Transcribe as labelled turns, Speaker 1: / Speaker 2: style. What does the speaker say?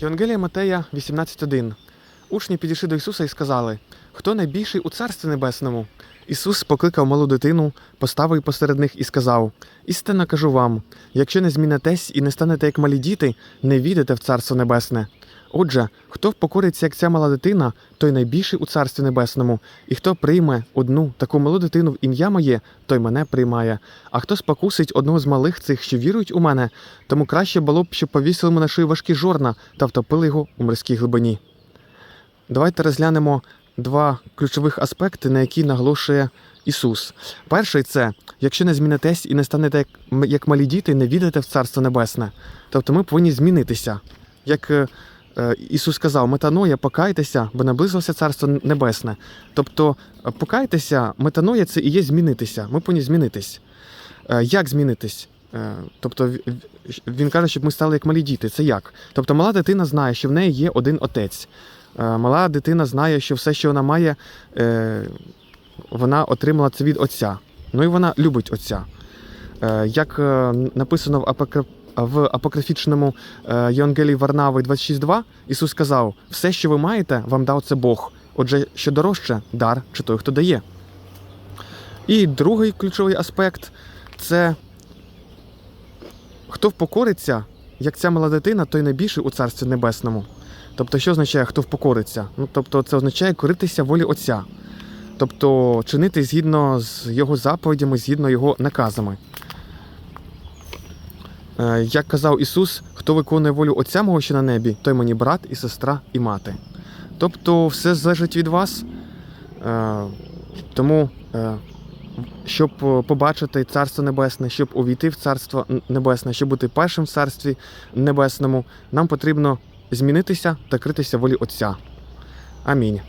Speaker 1: Євангелія Матея 18.1. Учні підійшли до Ісуса і сказали: Хто найбільший у Царстві Небесному? Ісус покликав малу дитину, поставив посеред них і сказав: Істинно кажу вам: якщо не змінитесь і не станете як малі діти, не війдете в Царство Небесне. Отже, хто покориться, як ця мала дитина, той найбільший у Царстві Небесному, і хто прийме одну таку малу дитину в ім'я моє, той мене приймає. А хто спокусить одного з малих цих, що вірують у мене, тому краще було б, щоб повісили на шию важкі жорна та втопили його у морській глибині. Давайте розглянемо два ключових аспекти, на які наголошує Ісус. Перший це якщо не змінитесь і не станете як, як малі діти, не відете в Царство Небесне. Тобто ми повинні змінитися. Як е, Ісус сказав, метаноя, покайтеся, бо наблизилося Царство Небесне. Тобто, е, покайтеся, метаноя це і є змінитися. Ми повинні змінитись. Е, Як змінитись? Е, Тобто він каже, щоб ми стали як малі діти. Це як? Тобто мала дитина знає, що в неї є один отець. Е, Мала дитина знає, що все, що вона має, е, вона отримала це від отця. Ну і вона любить отця. Е, Як е, написано в апокри- в апокрифічному е, Євангелії Варнави 26.2, Ісус сказав: все, що ви маєте, вам дав це Бог. Отже, що дорожче дар чи той, хто дає. І другий ключовий аспект це хто впокориться, як ця мала дитина, той найбільший у Царстві Небесному. Тобто, що означає, хто впокориться? Ну, тобто, це означає коритися волі Отця. Тобто чинити згідно з його заповідями, згідно його наказами. Е, Як казав Ісус, хто виконує волю Отця мого, що на небі, той мені брат і сестра і мати. Тобто все залежить від вас. Е, Тому, е, щоб побачити Царство Небесне, щоб увійти в Царство Небесне, щоб бути першим в Царстві Небесному, нам потрібно змінитися та критися волі Отця. Амінь.